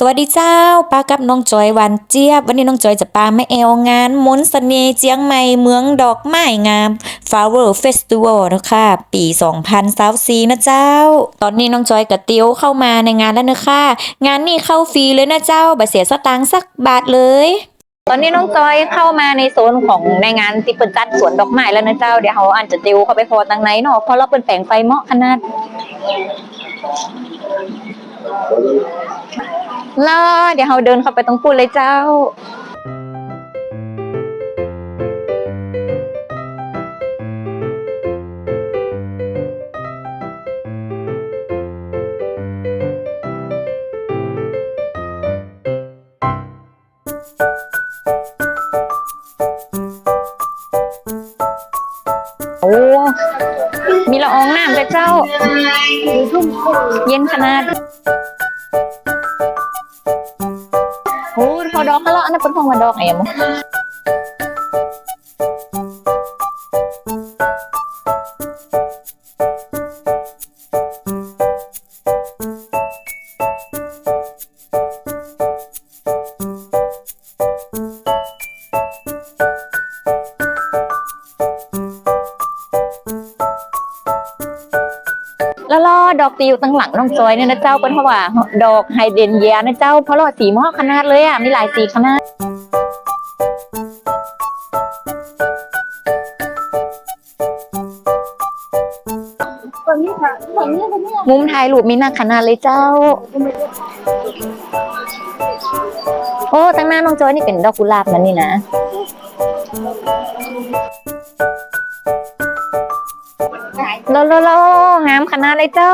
สวัสดีเจ้า ป้ากับน้องจอยวานเจี๊ยบ วันนี้น้องจอยจะปาแม่แอวงานมนต์เสน่ห์เจียงใหม่เมืองดอกไม้งาม Flower Festival นะคะปี 2024นะเจ้า ตอนนี้น้องจอยกับเตียวเข้ามาในงานแล้วนะคะงานนี้เข้าฟรีเลยนะเจ้าบ่เสียสตางค์สักบาทเลยตอนนี้น้องจอยเข้ามาในโซนของในงานที่เปิดจัดสวนดอกไม้แล้วนะเจ้าเดี๋ยวเขาอาจจะติวเข้าไปพอตังไหนเนาะเพราะเราเป็นแปลงไฟเหมาะขนาด ล้วเดี๋ยวเราเดินเข้าไปตรงปุ่นเลยเจ้า โอ้ มีละอองน้ำเลยเจ้า เย็นขนาด อดอกก็ ตีอยู่ตั้งหลังน้องจอยเนี่ยนะเจ้าเป็นเพราะว่า ดอกไฮเดรนเยียนะเจ้าเพราะว่าสีหมอขนาดเลยอะมีหลายสีขนาดมุมถ่ายรูปมีหนักขนาดเลยเจ้า โอ้ตั้งหน้าน้องจอยนี่เป็นดอกกุหลาบนั่นนี่นะโลโลโลงามข นาดเลยเจ้า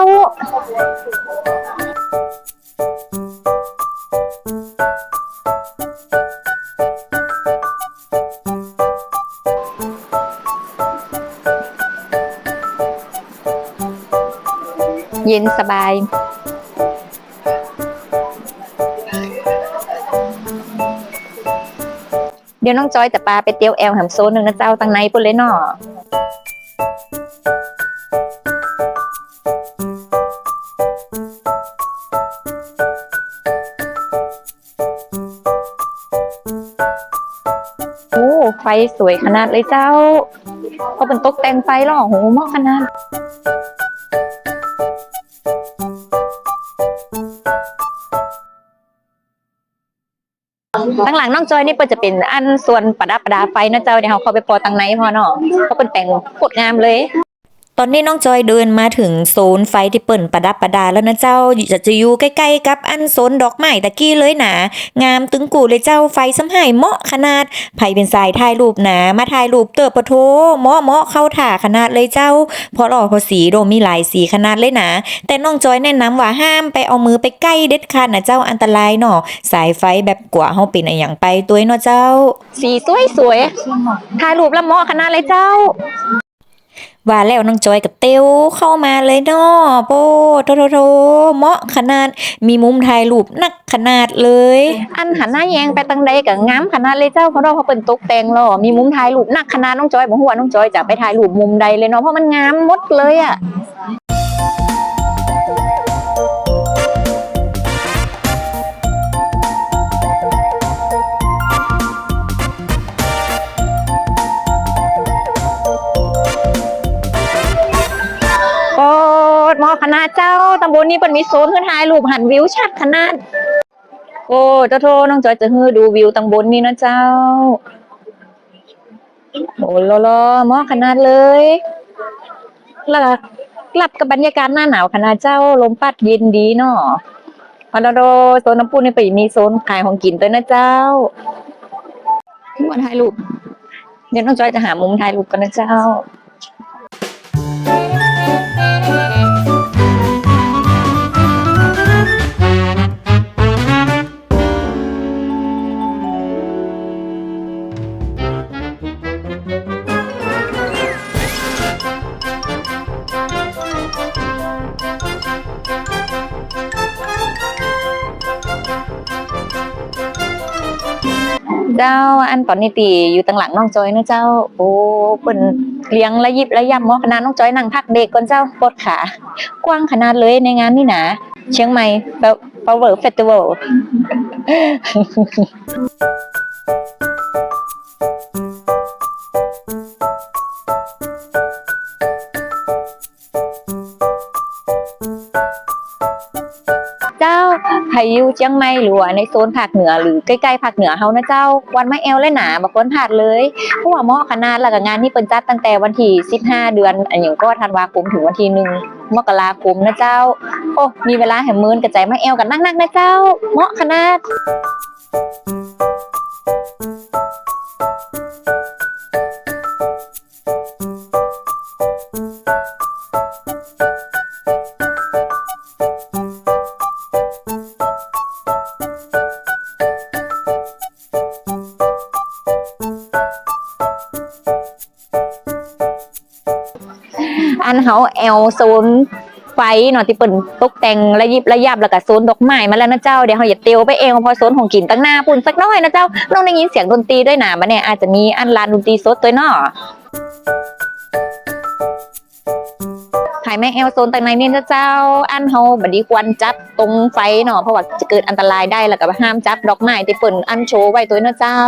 เย็นสบายเดี๋ยวน้องจอยจะปาไปเตียวแอลแหมโซนหนึ่งนะเจ้าตังในปุ่นเลยเนาะ สวยขนาดเลยเจ้าเพราะเป็นตกแต่งไฟหรอโหมากขนาดตั้งหลังน้องจอยนี่เปิดจะเป็นอันส่วนประดับประดาไฟนะเจ้าเดี๋ยวเขาเข้าไปพอตังในพอเนาะเขาเป็นแต่งโคตรงามเลย ตอนนี้น้องจอยเดินมาถึงโซนไฟที่เปิ่นประดับประดาแล้วนะเจ้าจะจะอยู่ใกล้ๆกับอันโซนดอกไม้ตะกี้เลยนะงามตึงกูเลยเจ้าไฟสำหายเหมาะขนาดไผเป็นสายถ่ายรูปนามาถ่ายรูปเติบปะโทเหมาะเหมาะเข้าถ่าขนาดเลยเจ้าเพราะหล่อพอสีโดมีหลายสีขนาดเลยนะแต่น้องจอยแนะนำว่าห้ามไปเอามือไปใกล้เด็ดขาดนะเจ้าอันตรายเนาะสายไฟแบบกว่าเฮาเป็นอย่างไปตัวเนาะเจ้า สีสวยสวยถ่ายรูปแล้วเหมาะขนาดเลยเจ้า ว่าแล้วน้องจอยกับเต้วเข้ามาเลยเนาะโปโทโทโทเหมาะขนาดมีมุมถ่ายรูปนักขนาดเลย อันหันหน้าแยงไปตังใดกับงามขนาดเลยเจ้าเพราะเราเขาเป็นตกแต่งหรอมีมุมถ่ายรูปหนักขนาดน้องจอยบอกว่าน้องจอยจะไปถ่ายรูปมุมใดเลยเนาะเพราะมันงามมดเลยอะ คณะเจ้าตำบลนี้เป็นมีโซนขึ้นถ่ายรูปหันวิวชัดขนาด โอ้เจ้าโทน้องจอยจะฮือดูวิวตำบลนี้นะเจ้า โอ้ลลหมอขนาดเลยแล้วกลับกับบรรยากาศหน้าหนาวขนาดเจ้าลมพัดเย็นดีเนาะพอโลโลโซนน้ำพุนี่ไปมีโซนขายของกินด้วนะเจ้ามาถ่ายรูปเดี๋ยวน้องจอยจะหามุมถ่ายรูปกันนะเจ้า เจ้า อันตอนนี้ตีอยู่ตั้งหลังน้องจอยนะเจ้า โอ้เปิ่นเลี้ยงระยิบระยำมอขนาดน้องจอยนั่งพักเด็กก่อนเจ้าปวดขากว้างขนาดเลยในงานนี่นะเชียงใหม่แบบ Power Festival พายุเชียงใหม่หรือว่าในโซนภาคเหนือหรือใกล้ๆภาคเหนือเฮานะเจ้า วันไม่แอลเลยหนาบ่ควรพลาดเลยเพราะว่าหมาะขนาดแล้วก็งานนี้เปิ้นจัดตั้งแต่วันที่15เดือนอันหยังก็ธันวาคมถึงวันที่1มกราคมนะเจ้า โอ้มีเวลาแห่มื้นกระจายมาแอลกันนักๆนะเจ้าเหมาะขนาด โซนไฟเนาะที่เปิ่นตกแต่งระยิบระยับแล้วก็โซนดอกไม้มาแล้วนะเจ้าเดี๋ยวเฮาอย่าเตียวไปเองพอโซนของกินตั้งหน้าปุ่นสักน้อยนะเจ้าน้องได้ยินเสียงดนตรีด้วยนะมาเนี่ยอาจจะมีอันลานดนตรีสดตัวเนาะหายแม่แอลโซนตั้งในเนี่นะเจ้า อันเฮาบัดีควรจับตรงไฟเนาะเพราะว่าจะเกิดอันตรายได้แล้วก็ห้ามจับดอกไม้ที่เปิ่นอันโชว์ไว้ตัวเนาะเจ้า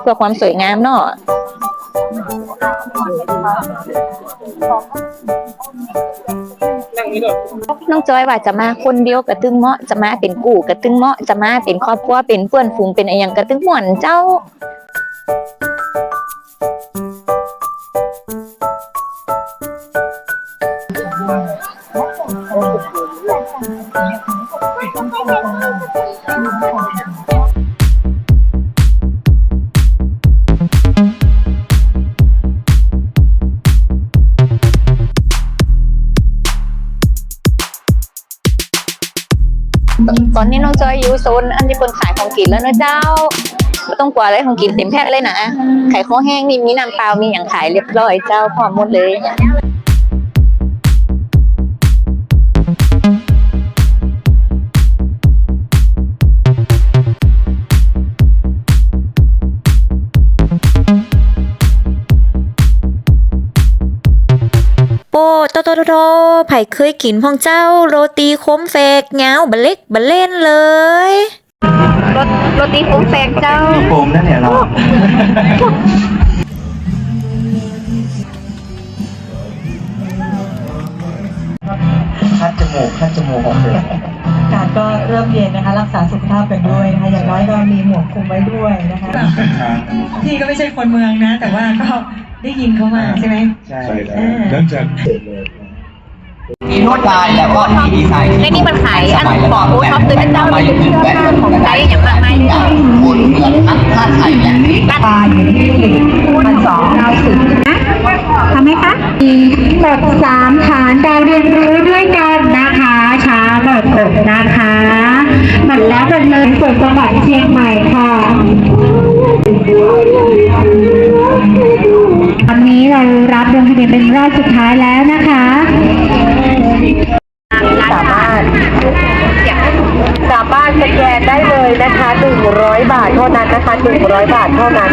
เพื่อความสวยงามเนาะ น้องจอยว่าจะมาคนเดียวกระตึงเหมาะจะมาเป็นกู่กระตึงเหมาะจะมาเป็นครอบครัวเป็นเพื่อนฝูงเป็นอะไรอย่างกระตึงม่วนเจ้า ซอนนี้น้องจอยอยู่โซนอันที่คนขายของกินแล้วนะเจ้าไม่ต้องกลัวเลยของกินเต็มแพ็คเลยนะขายข้าแห้งนี่มีน้ำเปล่ามีอย่างขายเรียบร้อยเจ้าพร้อมหมดเลย โตโตโตโตไผ่เคยกินพ่องเจ้าโรตีโคมแฟกเงาบะเล็กบะเล่นเลยรถรถตีฟุ้งแฟงเจ้าโฟมนั่นเนี่ยเราคัดจมูกคัดจมูกของเด็กอากาศก็เริ่มเย็นนะคะ รักษาสุขภาพกันด้วยนะคะอย่างน้อยก็มีหมวกคลุมไว้ด้วยนะคะพี่ก็ไม่ใช่คนเมืองนะ แต่ว่าก็ได้ยินเขามาใช่ไหม ใช่ ใช่แล้วเนื่องจาก มีลวดลายแล้วก็มีดีไซน์ในนี้มันขายอันบอกโอ้ท็อปตื่นเต้นเจ้าเลยของใจอย่างมากมายเลยคนเมือนนักท่าไทยและนี้ปลาอยู่ที่พันสองเก้าสิบทำไหมคะมีหมดสามฐานดาวเรียนรู้ด้วยกันนะคะช้าหมดอดนะคะหมดแล้วหมดเลยส่วนจังหวัดเชียงใหม่ค่ะตอนนี้เรารับลงทะเบียนเป็นรอบสุดท้ายแล้วนะคะ นะคะหนึ่งร้อยบาทเท่านั้นนะคะหนึ่งร้อยบาทเท่านั้น